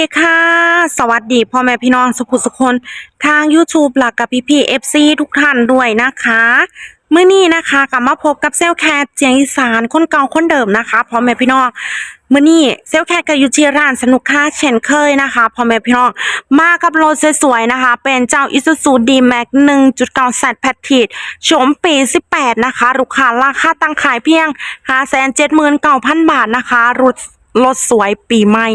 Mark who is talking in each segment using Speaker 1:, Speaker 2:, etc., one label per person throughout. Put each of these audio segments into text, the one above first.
Speaker 1: สวัสดีค่ะ สวัสดีพ่อแม่พี่น้องสุขุสุคน ทาง YouTube หลักกับพี่พี่เอฟซีทุกท่านด้วยนะคะ เมื่อนี้นะคะกลับมาพบกับเซลแคทเจียงอีสานคนเก่าคนเดิมนะคะพ่อแม่พี่น้องเมื่อนี้เซลแคทกับยูที่ร้านสนุกค่าเช่นเคยนะคะพ่อแม่พี่น้องมากับรถสวยๆนะคะ เป็นเจ้า Isuzu D-Max 1.9แซดแพททีโฉมปี18นะคะลูกค้าราคาตั้งขายเพียง579,000บาทนะคะรถ รถสวยปีใหม่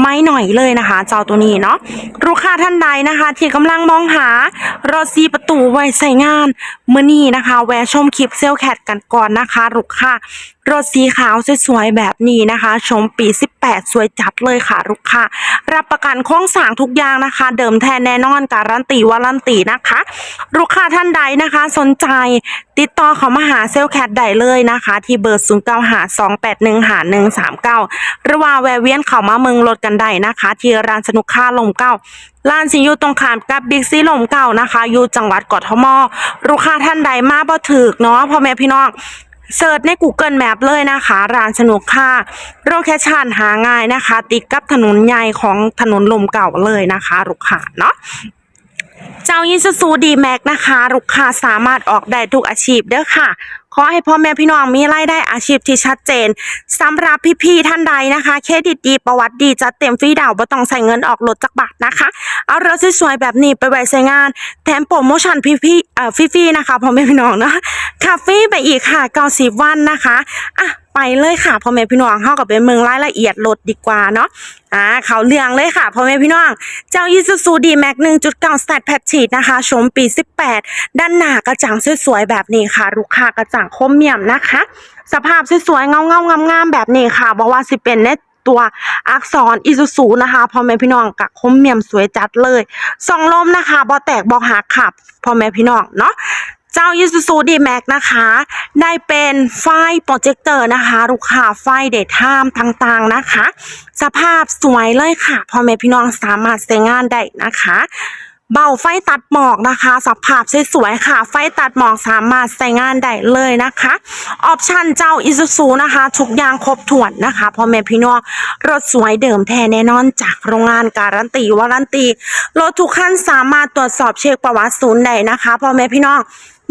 Speaker 1: ไม่หน่อยเลยนะคะ เจ้าตัวนี้เนาะลูกค้าท่านใดนะคะ ที่กำลังมองหารถซีประตูไว้ใส่งานเมื่อนี้นะคะ แวะชมคลิปเซลแคทกันก่อนนะคะลูกค้ารถสีขาวสวยๆแบบนี้นะคะ ชมปี 18 สวยจัดเลยค่ะลูกค้ารับประกันโครงสร้างทุกอย่างนะคะ เดิมแท้แน่นอนการันตีวารันตีนะคะ ลูกค้าท่านใดนะคะ สนใจติดต่อเขามาหาเซลแคทได้เลยนะคะ ที่เบอร์ 0 9 5 2 8 1 5 1 3 9 หรือว่าแวะเวียนเขามาเมืองรถกันได้นะคะ ที่ร้านสนุกค่าลมเก้าร้านสิอยู่ตรงข้ามกับบิ๊กซีลมเก้านะคะ อยู่จังหวัดกทมลูกค้าท่านใดมาบ่ถึกเนาะพ่อแม่พี่น้อง เสิร์ชใน Google Map เลยนะคะ ร้านสนุกค่าโลเคชั่นหาง่ายนะคะ ติดกับถนนใหญ่ของถนนลมเก่าเลยนะคะลูกค้าเนาะเจ้ายินซูดีแม็กนะคะ ลูกค้าสามารถออกได้ทุกอาชีพเด้อค่ะ ขอให้พ่อแม่พี่น้องมีรายได้อาชีพที่ชัดเจนสำหรับพี่ๆท่านใดนะคะ เครดิตดีประวัติดีจัดเต็มฟรีดาวบ่ต้องใส่เงินออกรถจักบาทนะคะ เอารถสวยๆแบบนี้ไปไว้ใช้งาน แถมโปรโมชั่นพี่ๆเอ่อฟรีๆนะคะพ่อแม่พี่น้องเนาะคาเฟ่ไปอีกค่ะ90วันนะคะอะไปเลยค่ะพ่อแม่พี่น้องเข้ากับเป็นเมืองรายละเอียดรถดีกว่าเนาะอ่าเขาเรื่องเลยค่ะพ่อแม่พี่น้อง เจ้า Isuzu D-Max 1.9 Stat Patch Sheet นะคะชมปี 18 ด้านหน้ากระจังสวยๆแบบนี้ค่ะ ลูกค้ากระจังคมเมี่ยมนะคะ สภาพสวยๆเงาๆงามๆแบบนี้ค่ะบอกว่าสิเป็นในตัวอักษร Isuzu นะคะพ่อแม่พี่น้องกับคมเมี่ยมสวยจัดเลยสองลมนะคะบอแตกบอหักขับพ่อแม่พี่น้องเนาะ เจ้า Isuzu D-Max นะคะได้เป็นไฟโปรเจคเตอร์นะคะลูกค้าไฟเดทไทม์ต่างๆนะคะ สภาพสวยเลยค่ะพ่อแม่พี่น้องสามารถใช้งานได้นะคะ เบาไฟตัดหมอกนะคะ สภาพสวยๆค่ะ ไฟตัดหมอกสามารถใช้งานได้เลยนะคะออปชันเจ้า Isuzu นะคะทุกอย่างครบถ้วนนะคะพ่อแม่พี่น้องรถสวยเดิมแท้แน่นอนจากโรงงานการันตีวารันตีรถทุกคันสามารถตรวจสอบเช็คประวัติศูนย์ได้นะคะพ่อแม่พี่น้อง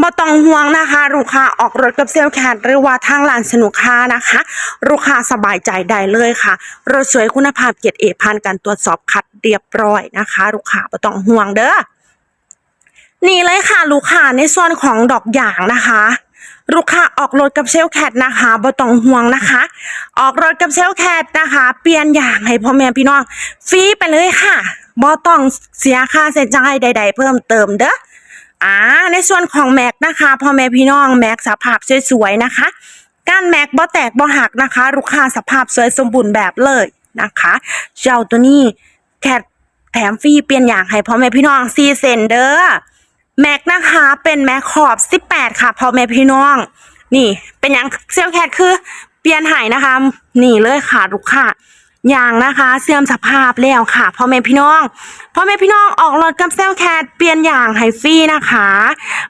Speaker 1: บ่ต้องห่วงนะคะ ลูกค้าออกรถกับเซลแคทหรือว่าทางร้านสนุกค้านะคะลูกค้าสบายใจได้เลยค่ะ รถสวยคุณภาพเกียรติเอผ่านการตรวจสอบคัดเรียบร้อยนะคะ ลูกค้าบ่ต้องห่วงเด้อนี่เลยค่ะ ลูกค้าในส่วนของดอกอย่างนะคะลูกค้าออกรถกับเซลแคทนะคะบ่ต้องห่วงนะคะ ออกรถกับเซลแคทนะคะ เปลี่ยนอย่างให้พ่อแม่พี่น้องฟรีไปเลยค่ะบ่ต้องเสียค่าใช้จ่ายใด ๆ เพิ่มเติมเด้อ อ่าในส่วนของแม็กนะคะพ่อแม่พี่น้องแม็กสภาพสวยๆนะคะก้านแม็กบ่แตกบ่หักนะคะ ลูกค้าสภาพสวยสมบูรณ์แบบเลยนะคะ เจ้าตัวนี้แคทแถมฟรีเปลี่ยนอย่างให้พ่อแม่พี่น้องซีเซนเดอร์แม็กนะคะเป็นแม็กขอบ 18 ค่ะพ่อแม่พี่น้อง นี่เป็นอย่างเซลแคทคือเปลี่ยนหายนะคะ นี่เลยค่ะลูกค้า อย่างนะคะเสื่อมสภาพแล้วค่ะพ่อแม่พี่น้องพ่อแม่พี่น้องออกรถกับเซลแคทเปลี่ยนอย่างให้ฟรีนะคะ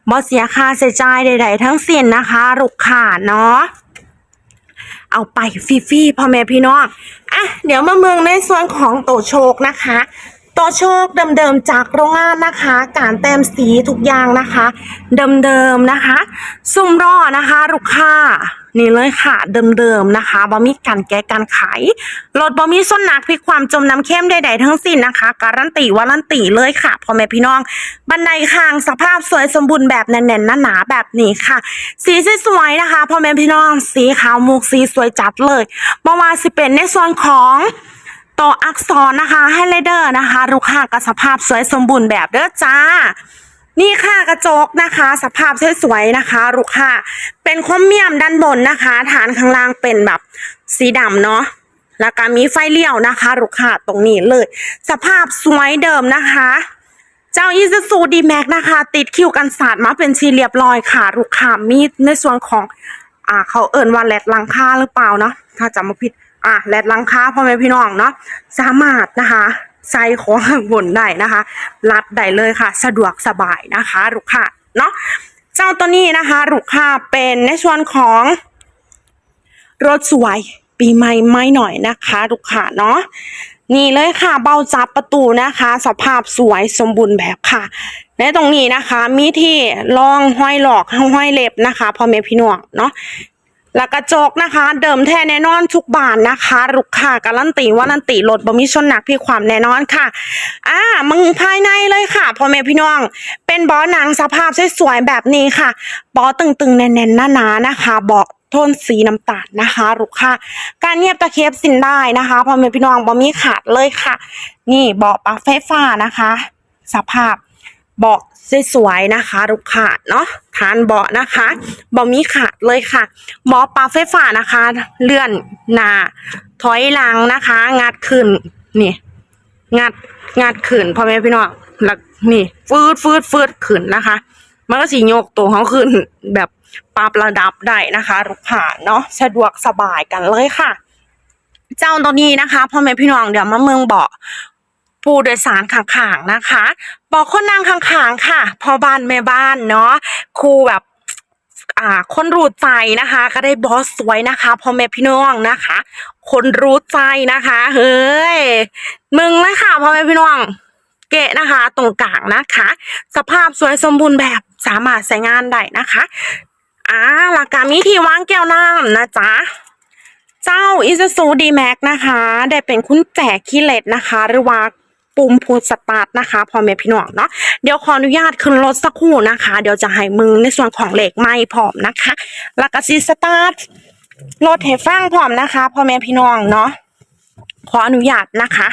Speaker 1: บ่เสียค่าใช้จ่ายใด ๆ ทั้งสิ้นนะคะลูกค้าเนาะเอาไปฟรีๆพ่อแม่พี่น้องอะเดี๋ยวมาเมืองในส่วนของโตโชคนะคะโตโชคเดิมๆจากโรงงานนะคะ การแต้มสีทุกอย่างนะคะ เดิมๆนะคะ ซุ่มรอนะคะลูกค้า นี่เลยค่ะเดิมๆนะคะบะมีการแก้การขายรถบะมีส้นหนักพิกความจมน้ำเข้มใดๆทั้งสิ้นนะคะ การันตีวารันตีเลยค่ะพ่อแม่พี่น้อง บันไดคางสภาพสวยสมบูรณ์แบบแน่นๆหนาๆแบบนี้ค่ะ สีสวยๆนะคะพ่อแม่พี่น้องสีขาวมุกสีสวยจัดเลยบว่าสิเป็นในส่วนของตัวอักษรนะคะให้เลเดอร์นะคะลูกค้ากับสภาพสวยสมบูรณ์แบบเด้อจ้า นี่ค่ะกระจกนะคะ สภาพสวยๆนะคะ ลูกค้าเป็นคมเมี่ยมด้านบนนะคะ ฐานข้างล่างเป็นแบบสีดำเนาะแล้วก็มีไฟเลี้ยวนะคะลูกค้าตรงนี้เลย สภาพสวยเดิมนะคะ เจ้า Isuzu D-Max นะคะ ติดคิวกันศาสตร์มาเป็นชีเรียบร้อยค่ะลูกค้ามีในส่วนของ อ่า เขาเอิ่นว่าแลดลังคาหรือเปล่าเนาะถ้าจำไม่ผิด อ่าแลดลังคาพ่อแม่พี่น้องเนาะสามารถนะคะ ใส่ของข้างบนได้นะคะ รัดได้เลยค่ะ สะดวกสบายนะคะลูกค้าเนาะเจ้าตัวนี้นะคะลูกค้าเป็นในส่วนของรถสวยปีใหม่ไม่หน่อยนะคะลูกค้าเนาะนี่เลยค่ะเบาจับประตูนะคะ สภาพสวยสมบูรณ์แบบค่ะและตรงนี้นะคะมีที่รองห้อยหลอกห้อยเล็บนะคะพ่อแม่พี่น้องเนาะ แล้วกระจกนะคะ เดิมแท้แน่นอนทุกบานนะคะ ลูกค้าการันตีว่านันตีรถบ่มีชนหนักพี่ความแน่นอนค่ะ อ่ามึงภายในเลยค่ะพ่อแม่พี่น้อง เป็นบาะหนังสภาพสวยๆแบบนี้ค่ะบาะตึงๆ แน่นๆหนาๆนะคะเบาะโทนสีน้ำตาลนะคะลูกค้าการเงียบตะเข็บสินได้นะคะพ่อแม่พี่น้องบ่มีขาดเลยค่ะ นี่เบาะปลั๊กไฟฟ้านะคะ สภาพ เบาะสวยๆนะคะลูกค้าเนาะฐานเบาะนะคะบ่มีขาดเลยค่ะเบาะปลั๊กไฟฟ้านะคะ เลื่อนหน้าถอยหลังนะคะ งัดขึ้นนี่งัดงัดขึ้นพ่อแม่พี่น้องแล้วนี่ฟืดฟืดฟืดขึ้นนะคะ มันก็สีโยกตัวเขาขึ้นแบบปรับระดับได้นะคะลูกค้าเนาะสะดวกสบายกันเลยค่ะ เจ้าตัวนี้นะคะพ่อแม่พี่น้องเดี๋ยวมาเมืองเบาะ ผู้โดยสารข้างๆนะคะ บอกคนนั่งข้างๆค่ะพ่อบ้านแม่บ้านเนาะครูแบบอ่าคนรู้ใจนะคะ ก็ได้บอสสวยนะคะพ่อแม่พี่น้องนะคะ คนรู้ใจนะคะ เฮ้ยมึงเลยค่ะพ่อแม่พี่น้องเกะนะคะ ตรงกลางนะคะ สภาพสวยสมบูรณ์แบบสามารถใช้งานได้นะคะอ่าหลักการมีที่วางแก้วน้ำนะจ๊ะเจ้า i s u z u d m a x นะคะ ได้เป็นคุณแจกคีย์เลตนะคะ หรือว่า ปุ่มพูดสตาร์ทนะคะพ่อแม่พี่น้องเนาะเดี๋ยวขออนุญาตขึ้นรถสักครู่นะคะ เดี๋ยวจะให้มึงในส่วนของเหล็กไม้พร้อมนะคะแล้วก็ซีสตาร์ทรถให้ฟังพร้อมนะคะพ่อแม่พี่น้องเนาะขออนุญาตนะคะ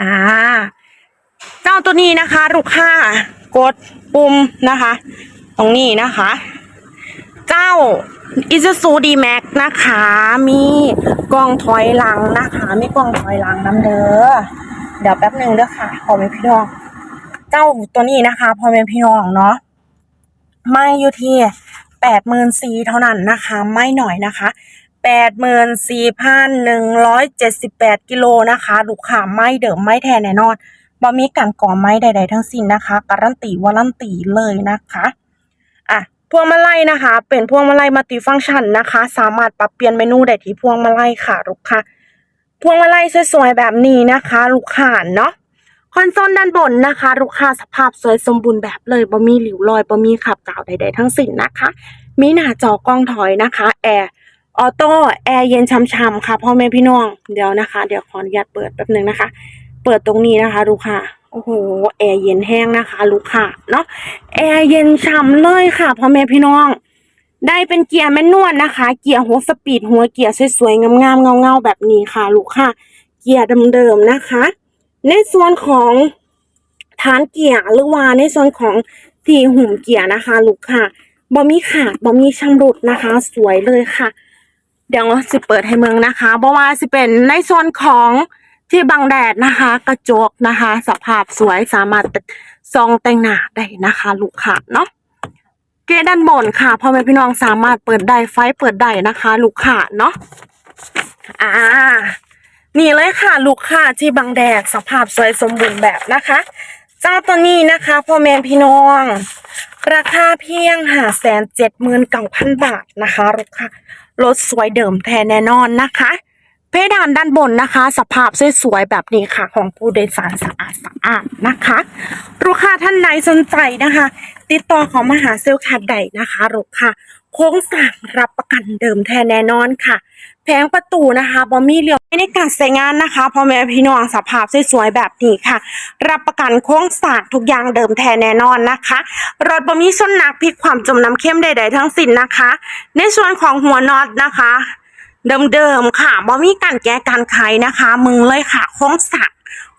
Speaker 1: อ่าเจ้าตัวนี้นะคะ ลูกค้ากดปุ่มนะคะ ตรงนี้นะคะ เจ้า i s u z u d m a x นะคะ มีกล้องถอยหลังนะคะ มีกล้องถอยหลังน้ำเด้อเดี๋ยวแป๊บหนึ่งเด้อค่ะพ่อแม่พี่น้อง เจ้าตัวนี้นะคะพ่อแม่พี่น้องเนาะไม่อยู่ที่แปดหมื่นสี่เท่านั้นนะคะ ไม่หน่อยนะคะแปดหมื่นสี่พันหนึ่งร้อยเจ็ดสิบแปดกิโลนะคะลูกค้าไม่เดิมไม่แทนแน่นอนบ่มีการก่อไม้ใด ๆ ทั้งสิ้นนะคะ การันตีวารันตีเลยนะคะ อะ พวงมาลัยนะคะ เป็นพวงมาลัยมัลติฟังก์ชันนะคะ สามารถปรับเปลี่ยนเมนูได้ที่พวงมาลัยค่ะลูกค้าพวงมาลัยสวยๆแบบนี้นะคะ ลูกค้าเนาะคอนโซลด้านบนนะคะ ลูกค้าสภาพสวยสมบูรณ์แบบเลยบ่มีหลิวรอยบ่มีขับกาวใดๆทั้งสิ้นนะคะ มีหน้าจอกล้องถอยนะคะแอร์ออโต้แอร์เย็นช่ำๆค่ะพ่อแม่พี่น้องเดี๋ยวนะคะ เดี๋ยวขออนุญาตเปิดแป๊บหนึงนะคะ เปิดตรงนี้นะคะ ลูกค้า โอ้โห แอร์เย็นแห้งนะคะ ลูกค้าเนาะแอร์เย็นฉ่ำเลยค่ะพ่อแม่พี่น้อง ได้เป็นเกียร์แมนนวลนะคะ เกียร์หัวสปีดหัวเกียร์สวยๆงามๆเงาๆแบบนี้ค่ะ ลูกค่ะ เกียร์เดิมๆนะคะ ในส่วนของฐานเกียร์หรือว่าในส่วนของที่หุ่มเกียร์นะคะ ลูกค่ะบ่มีขาดบ่มีชำรุดนะคะ สวยเลยค่ะ เดี๋ยวสิเปิดให้เมืองนะคะเพราะว่าสิเป็นในส่วนของ ที่บังแดดนะคะ กระจกนะคะ สภาพสวยสามารถซองแต่งหน้าได้นะคะ ลูกค้าเนาะเกดด้านบนค่ะพ่อแม่พี่น้องสามารถเปิดได้ไฟเปิดได้นะคะ ลูกค้าเนาะอ่านี่เลยค่ะ ลูกค้าที่บังแดดสภาพสวยสมบูรณ์แบบนะคะ เจ้าตัวนี้นะคะพ่อแม่พี่น้อง ราคาเพียงหาแสนเจ็ดหมื่นเก้าพันบาทนะคะลูกค้ารถสวยเดิมแท้แน่นอนนะคะ เพดานด้านบนนะคะ สภาพสวยๆแบบนี้ค่ะ ของผู้โดยสารสะอาดสะอาดนะคะลูกค้าท่านใดสนใจนะคะ ติดต่อของมหาเซลล์แคดใดนะคะลูกค้าโค้งสั่งรับประกันเดิมแท้แน่นอนค่ะ แผงประตูนะคะบอมี่เลียวในการใช้งานนะคะพ่อแม่พี่น้องสภาพสวยๆแบบนี้ค่ะ รับประกันโค้งสร้างทุกอย่างเดิมแท้แน่นอนนะคะรถบอมี่ส้นหนักพลิกความจมน้ำเข้มใดๆทั้งสิ้นนะคะ ในส่วนของหัวน็อตนะคะ เดิมๆค่ะบ่มีการแก้การไขนะคะ มึงเลยค่ะโค้งสัก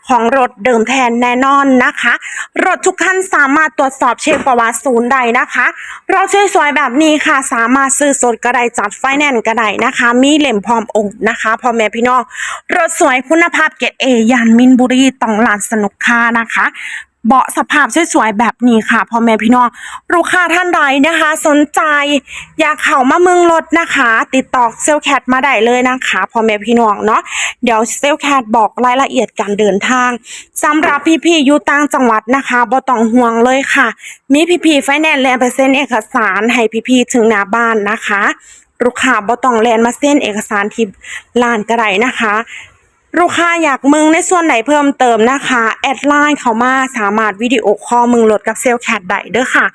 Speaker 1: ของรถเดิมแทนแน่นอนนะคะ รถทุกคันสามารถตรวจสอบเช็คประวัติศูนย์ใดนะคะรถสวยแบบนี้ค่ะ สามารถซื้อสดก็ได้จัดไฟแนนซ์ก็ได้นะคะ มีเหล่มพร้อมองค์นะคะพ่อแม่พี่น้องรถสวยคุณภาพเกรดเอยานมินบุรีต้องลานสนุกค่านะคะ เบาะสภาพสวยๆแบบนี้ค่ะพ่อแม่พี่น้องลูกค้าท่านใดนะคะ สนใจ อยากเข้ามาเมืองรถนะคะ ติดต่อเซลแคทมาได้เลยนะคะพ่อแม่พี่น้องเนาะเดี๋ยวเซลแคทบอกรายละเอียดการเดินทางสำหรับพี่ๆอยู่ต่างจังหวัดนะคะบ่ต้องห่วงเลยค่ะ มีพี่ๆไฟแนนซ์และเปอร์เซ็นต์เอกสารให้พี่ๆถึงหน้าบ้านนะคะลูกค้าบ่ต้องแลนมาเส้นเอกสารที่ลานก็ได้นะคะ ลูกค้าอยากมึงในส่วนไหนเพิ่มเติมนะคะ แอดไลน์เขามาสามารถวิดีโอคอลมึงลดกับเซลแคดได้เด้อค่ะ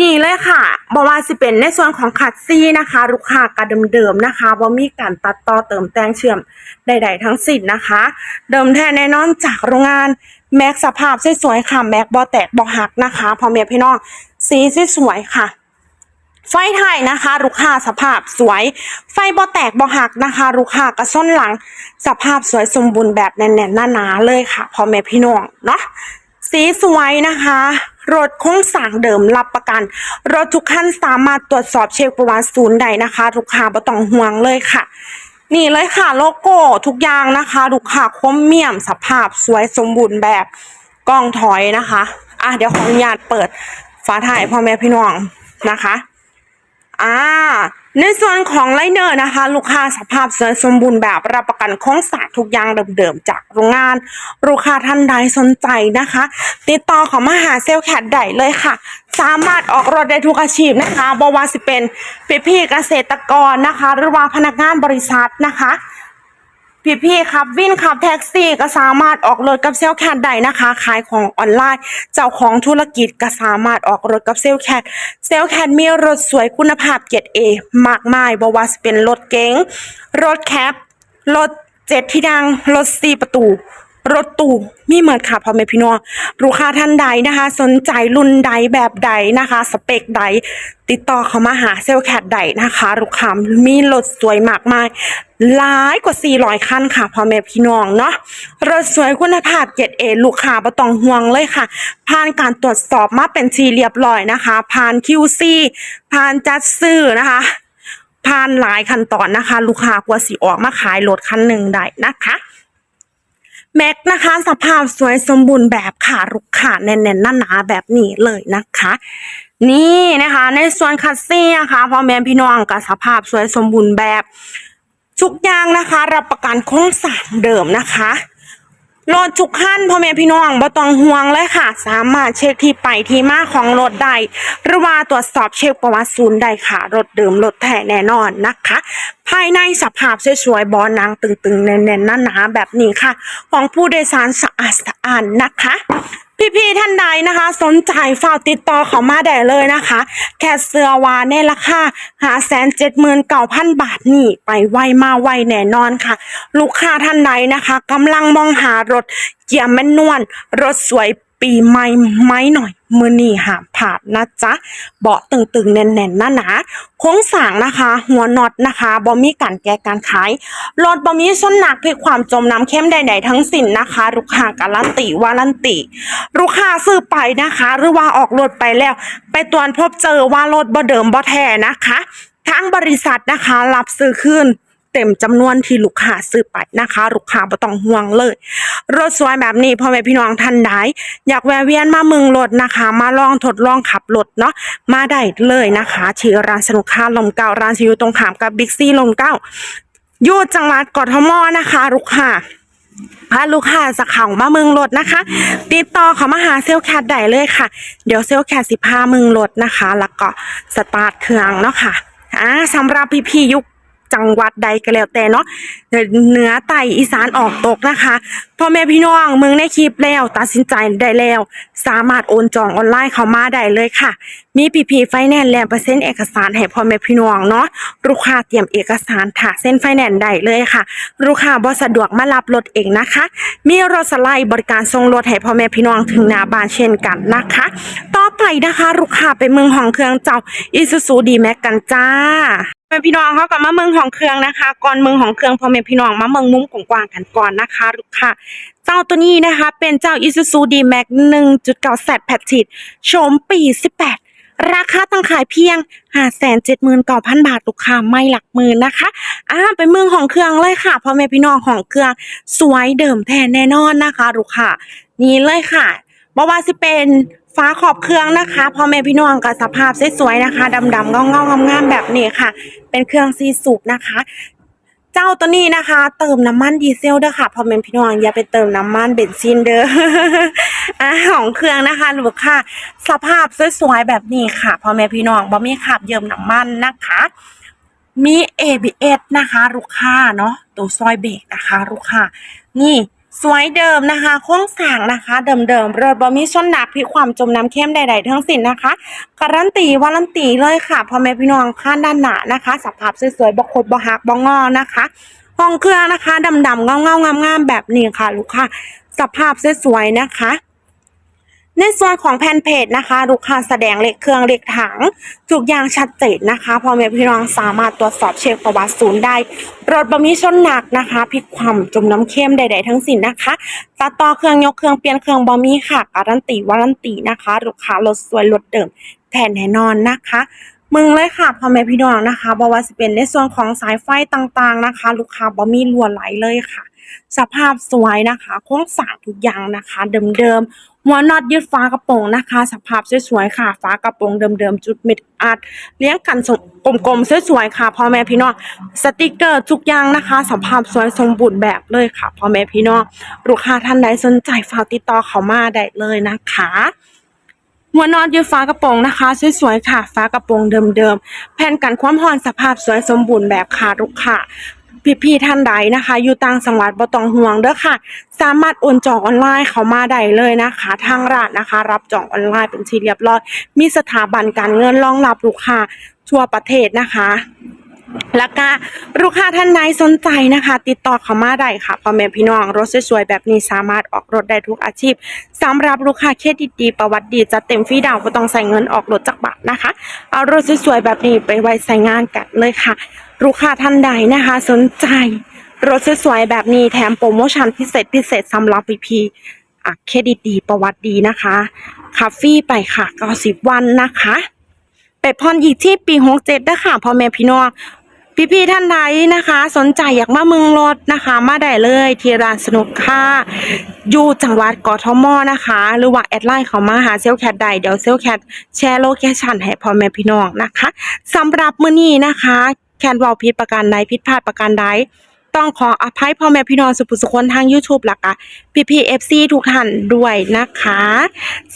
Speaker 1: นี่เลยค่ะบอว่าสิเป็นในส่วนของขัดซี่นะคะ ลูกค้ากระเดิมๆนะคะว่ามีการตัดต่อเติมแต่งเชื่อมใดๆทั้งสิ้นนะคะ เดิมแท้แน่นอนจากโรงงานแม็กสภาพสวยๆค่ะแม็กบอแตกบอหักนะคะพอเมียพี่น้องสีสวยๆค่ะ ไฟไทยนะคะลูกค้าสภาพสวย ไฟบ่แตกบ่หักนะคะลูกค้ากระส้นหลัง สภาพสวยสมบูรณ์แบบแน่นๆหนาๆเลยค่ะพ่อแม่พี่น้องเนาะสีสวยนะคะ รถคงสร้างเดิมรับประกัน รถทุกขั้นสามารถตรวจสอบเช็คประวัติศูนย์ใดนะคะลูกค้าบ่ต้องห่วงเลยค่ะ นี่เลยค่ะโลโก้ทุกอย่างนะคะลูกค้าคมเมี่ยมสภาพสวยสมบูรณ์แบบกล้องถอยนะคะอะเดี๋ยวขออนุญาตเปิดฝาถ่ายพ่อแม่พี่น้องนะคะ อ่าในส่วนของไลเนอร์นะคะ ลูกค้าสภาพสวยสมบูรณ์แบบรับประกันโคงสางทุกอย่างเดิมๆจากโรงงาน ลูกค้าท่านใดสนใจนะคะ ติดต่อขอมาหาเซลล์แคดได้เลยค่ะ สามารถออกรถได้ทุกอาชีพนะคะบว่าสิเป็นพี่ๆเกษตรกรนะคะ หรือว่าพนักงานบริษัทนะคะ พี่พี่ๆครับวินขับแท็กซี่ก็สามารถออกรถกับเซลแคทได้นะคะ ขายของออนไลน์ เจ้าของธุรกิจก็สามารถออกรถกับเซลแคทเซลแคทมีรถสวยคุณภาพเกรดเอมากมายบว่าจะเป็นรถเก๋งรถแคปรถเจ็ดที่ดังรถสี่ประตู รถตู้มีเหมือนค่ะพ่อแม่พี่น้องลูกค้าท่านใดนะคะ สนใจรุ่นใดแบบใดนะคะ สเปคใด ติดต่อเข้ามาหาเซลแคทใดนะคะ ลูกค้ามีรถสวยมากมายหลายกว่า 400 คันค่ะพ่อแม่พี่น้องเนาะรถสวยคุณภาพเกรดเอลูกค้าบ่ต้องห่วงเลยค่ะ ผ่านการตรวจสอบมาเป็นทีเรียบร้อยนะคะ ผ่าน QC ผ่านจัดซื้อนะคะผ่านหลายขั้นตอนนะคะ ลูกค้ากว่าสิออกมาขายรถคันหนึ่งได้นะคะ แม็กนะคะสภาพสวยสมบูรณ์แบบค่ะลูกค้าแน่นๆหนาๆแบบนี้เลยนะคะ นี่นะคะ ในส่วนคัสซี่นะคะพ่อแม่พี่น้องกับสภาพสวยสมบูรณ์แบบทุกอย่างนะคะ รับประกันโครงสร้างเดิมนะคะ รถทุกขั้นพ่อแม่พี่น้องบ่ต้องห่วงเลยค่ะ สามารถเช็คที่ไปที่มาของรถได้หรือว่าตรวจสอบเช็คประวัติศูนย์ได้ค่ะ รถเดิมรถแท้แน่นอนนะคะ ภายในสภาพสวยๆบอนางตึงๆแน่นๆหนาๆแบบนี้ค่ะ ของผู้โดยสารสะอาดสะอาดนะคะ พี่ๆท่านใดนะคะ สนใจฝากติดต่อเขามาได้เลยนะคะ แค่เสื้อวาในราคาหาแสนเจ็ดหมื่นเก้าพันบาทนี่ไปไวมาไวแน่นอนค่ะ ลูกค้าท่านใดนะคะกำลังมองหารถเกียร์แมนนวลรถสวย ปีใหม่ไหมหน่อย มือนี่หามผาดนะจ๊ะ เบาะตึงๆ แน่นๆหนาๆโค้งสางนะคะ หัวน็อตนะคะบอมีการแก้การขายรถบอมีส้นหนักเพื่อความจมน้ำเข้มใดๆทั้งสิ้นนะคะ ลูกค้าการันตีวารันตีลูกค้าซื้อไปนะคะ หรือว่าออกรถไปแล้ว ไปตรวจพบเจอว่ารถบ่เดิมบ่แท้นะคะ ทางบริษัทนะคะรับซื้อคืน เต็มจำนวนที่ลูกค้าซื้อไปนะคะ ลูกค้าบ่ต้องห่วงเลย รถสวยแบบนี้พ่อแม่พี่น้องท่านใดอยากแวะเวียนมาเมืองรถนะคะ มาลองทดลองขับรถเนาะมาได้เลยนะคะที่ร้านสนุกค่าลมเก่าร้านชิวตรงขามกับบิ๊กซีลมเก้าอยู่จังหวัดกทมนะคะ ลูกค้าพาลูกค้าจะเข้ามาเมืองรถนะคะ ติดต่อเขามาหาเซลแคทได้เลยค่ะ เดี๋ยวเซลแคทสิพาเมืองรถนะคะ แล้วก็สตาร์ทเครื่องเนาะค่ะอ่าสำหรับพี่พี่ๆยุค จังหวัดใดก็แล้วแต่เนาะเหนือใต้อีสานออกตกนะคะพ่อแม่พี่น้องมืองในคลิปแล้ว ตัดสินใจได้แล้ว สามารถโอนจองออนไลน์เข้ามาได้เลยค่ะ มีพีพีไฟแนนซ์และเปอร์เซ็นต์เอกสารให้พ่อแม่พี่น้องเนาะลูกค้าเตรียมเอกสารถ่าเส้นไฟแนนซ์ได้เลยค่ะลูกค้าบ่สะดวกมารับรถเองนะคะ มีรถสไลด์บริการส่งรถให้พ่อแม่พี่น้องถึงหน้าบ้านเช่นกันนะคะ ต่อไปนะคะลูกค้าไปเมืองของเครื่องเจ้าอิซูซูดีแม็กกันจ้า แม่พี่น้องเขากับมาเมืองของเครื่องนะคะก่อนเมืองของเครื่องพอแม่พี่น้องมาเมืองมุ้มกว้างกันก่อนนะคะลูกค้าเจ้าตัวนี้นะคะ เป็นเจ้า Isuzu D-Max 1.9 Z p a t c h โฉมปี 18 ราคาตั้งขายเพียง 579,000 บาทลูกค้าไม่หลักหมื่นนะคะอ่าไปเมืองของเครื่องเลยค่ะพ่อแม่พี่น้องของเครื่องสวยเดิมแท้แน่นอนนะคะลูกค้านี่เลยค่ะบ่ว่าสิเป็น ฟ้าขอบเครื่องนะคะพ่อแม่พี่น้องกับสภาพสวยๆนะคะดำๆเงาๆงามๆแบบนี้ค่ะ เป็นเครื่องซีสูบนะคะ เจ้าตัวนี้นะคะ เติมน้ำมันดีเซลเด้อค่ะพ่อแม่พี่น้องอย่าไปเติมน้ำมันเบนซินเด้ออ่าของเครื่องนะคะลูกค่ะ สภาพสวยๆแบบนี้ค่ะพ่อแม่พี่น้องบ่มีขับเยิมน้ำมันนะคะมี ABS นะคะ ลูกค้าเนาะตัวซอยเบรกนะคะ ลูกค้านี่ สวยเดิมนะคะโค้งสางนะคะเดิมๆรถบอมีส้นหนักพิความจมน้ำเข้มใดๆทั้งสิ้นนะคะการันตีวารันตีเลยค่ะพ่อแม่พี่น้องข้านด้านหนานะคะ สภาพสวยๆบกคดบหักบงอนะคะ ห้องเครื่องนะคะดำๆเงาๆงามๆแบบนี้ค่ะ ลูกค้าสภาพสวยๆนะคะ ในส่วนของแผ่นเพจนะคะลูกค้าแสดงเลขเครื่องเลขถังทุกอย่างชัดเจนนะคะพ่อแม่พี่น้องสามารถตรวจสอบเช็คประวัติศูนย์ได้รถบะมีชนหนักนะคะพิกความจมน้ำเข้มใด ๆ ทั้งสิ้นนะคะตัดต่อเครื่องยกเครื่องเปลี่ยนเครื่องบะมีค่ะการันตีวารันตีนะคะลูกค้ารถสวยรถเดิมแทนแน่นอนนะคะมึงเลยค่ะพ่อแม่พี่น้องนะคะบ่ว่าสิเป็นในส่วนของสายไฟต่างๆนะคะ ลูกค้าบ่มีรั่วไหลเลยค่ะ สภาพสวยนะคะโคงสางทุกอย่างนะคะ เดิมๆหัวน็อตยึดฟ้ากระโปรงนะคะ สภาพสวยๆค่ะฟ้ากระโปรงเดิมๆจุดเม็ดอัดเลี้ยงกันกลมๆสวยๆค่ะพ่อแม่พี่น้องสติกเกอร์ทุกอย่างนะคะ สภาพสวยสมบูรณ์แบบเลยค่ะพ่อแม่พี่น้องลูกค้าท่านใดสนใจฝากติดต่อเขามาได้เลยนะคะหัวนอนยืดฟ้ากระโปรงนะคะ สวยๆค่ะ ฟ้ากระโปรงเดิมๆแผ่นกันความร้อนสภาพสวยสมบูรณ์แบบค่ะลูกค่ะ พี่ๆท่านใดนะคะ อยู่ต่างจังหวัดบ่ต้องห่วงเด้อค่ะ สามารถโอนจองออนไลน์เขามาได้เลยนะคะ ทางร้านนะคะ รับจองออนไลน์เป็นที่เรียบร้อย มีสถาบันการเงินรองรับลูกค้าทั่วประเทศนะคะ แล้วก็ลูกค้าท่านใดสนใจนะคะ ติดต่อเขามาได้ค่ะพ่อแม่พี่น้องรถสวยๆแบบนี้สามารถออกรถได้ทุกอาชีพสำหรับลูกค้าเครดิตดีประวัติดีจะเต็มฟรีดาวน์บ่ต้องใส่เงินออกรถจากบัตรนะคะ เอารถสวยๆแบบนี้ไปไว้ใส่งานกันเลยค่ะ ลูกค้าท่านใดนะคะ สนใจ รถสวยๆแบบนี้แถมโปรโมชั่นพิเศษพิเศษสำหรับพีๆอะเครดิตดีประวัติดีนะคะคาฟรี่ไปค่ะ90วันนะคะไปพรอีกที่ปี67นะคะพ่อแม่พี่น้อง พี่ๆท่านใดนะคะ สนใจอยากมาเมืองรถนะคะ มาได้เลยที่ร้านสนุกค่ะ อยู่จังหวัดกทมนะคะ หรือว่าแอดไลน์เขามาหาเซลแคทได้เดี๋ยวเซลแคทแชร์โลเคชั่นให้พ่อแม่พี่น้องนะคะสำหรับมื้อนี้นะคะ แคนเวาผิดประการใดพิดพลาดประการใด ต้องขออภัยพ่อแม่พี่น้องสุภุสุคนทาง YouTube ละค่ะพี่พีเอฟซีทุกท่านด้วยนะคะ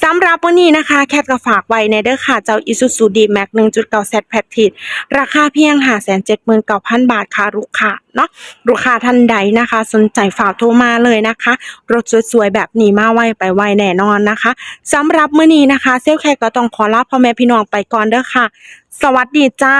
Speaker 1: สำหรับวันนี้นะคะ แคทก็ฝากไว้ในเด้อค่ะ เจ้า Isuzu D-Max 1.9 Z p a t i ราคาเพียง579,000บาทค่ะลูกค้าเนาะลูกค้าท่านใดนะคะ สนใจฝากโทรมาเลยนะคะ รถสวยๆ แบบนี้มาไวไปไวแน่นอนนะคะสำหรับมื้อนี้นะคะ เซลลแคทก็ต้องขอลาพ่อแม่พี่น้องไปก่อนเด้อค่ะ สวัสดีจ้า